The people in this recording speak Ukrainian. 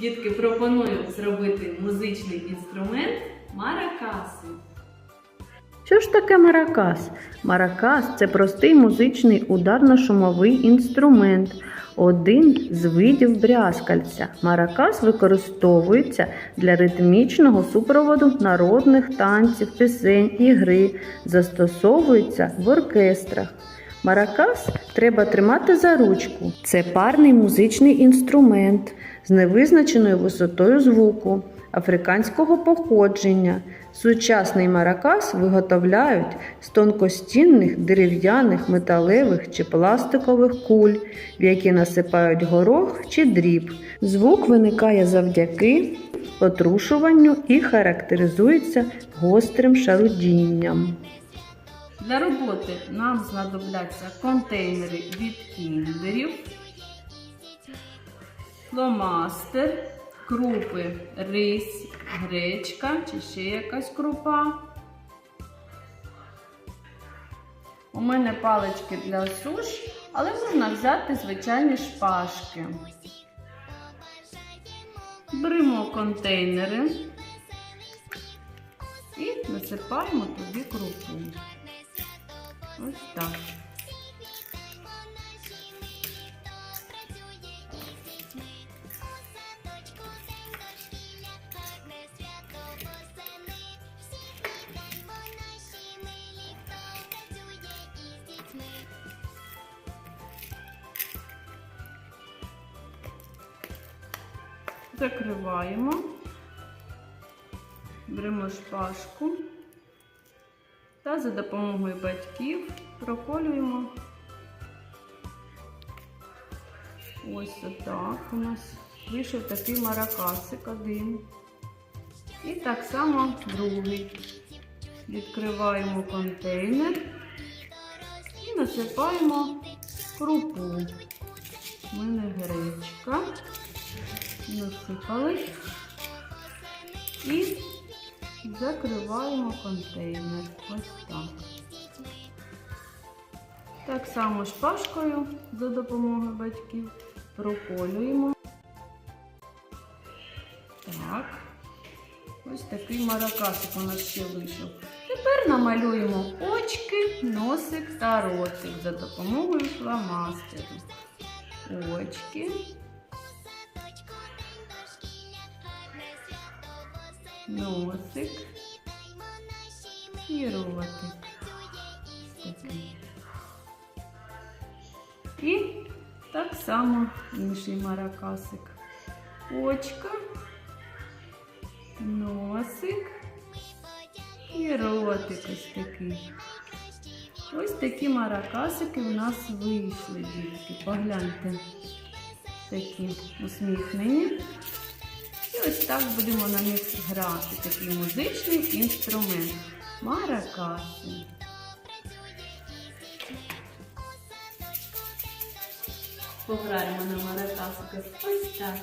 Дітки, пропоную зробити музичний інструмент маракаси. Що ж таке маракас? Маракас це простий музичний ударно-шумовий інструмент, один з видів брязкальця. Маракас використовується для ритмічного супроводу народних танців, пісень і гри, застосовується в оркестрах. Маракас треба тримати за ручку. Це парний музичний інструмент з невизначеною висотою звуку африканського походження. Сучасний маракас виготовляють з тонкостінних дерев'яних, металевих чи пластикових куль, в які насипають горох чи дріб. Звук виникає завдяки отрушуванню і характеризується гострим шарудінням. Для роботи нам знадобляться контейнери від кіндерів, фломастер, крупи, рис, гречка чи ще якась крупа. У мене палички для суш, але можна взяти звичайні шпажки. Беремо контейнери і насипаємо туди крупу. Ось так. Закриваємо, беремо шпажку та за допомогою батьків проколюємо. Ось отак у нас вийшов такий маракасик один. І так само другий. Відкриваємо контейнер і насипаємо крупу. У мене гречка. Насипали. І закриваємо контейнер. Ось так. Так само шпажкою за допомогою батьків проколюємо. Так. Ось такий маракасик у нас ще вийшов. Тепер намалюємо очки, носик та ротик за допомогою фломастеру. Очки. Носик і ротик. І так само інший маракасик. Очка, носик і ротик ось такий. Ось такі маракасики у нас вийшли, дітки. Погляньте, такі усміхнені. Так будемо на них грати. Такий музичний інструмент. Маракаси. Пограємо на маракасиках ось так.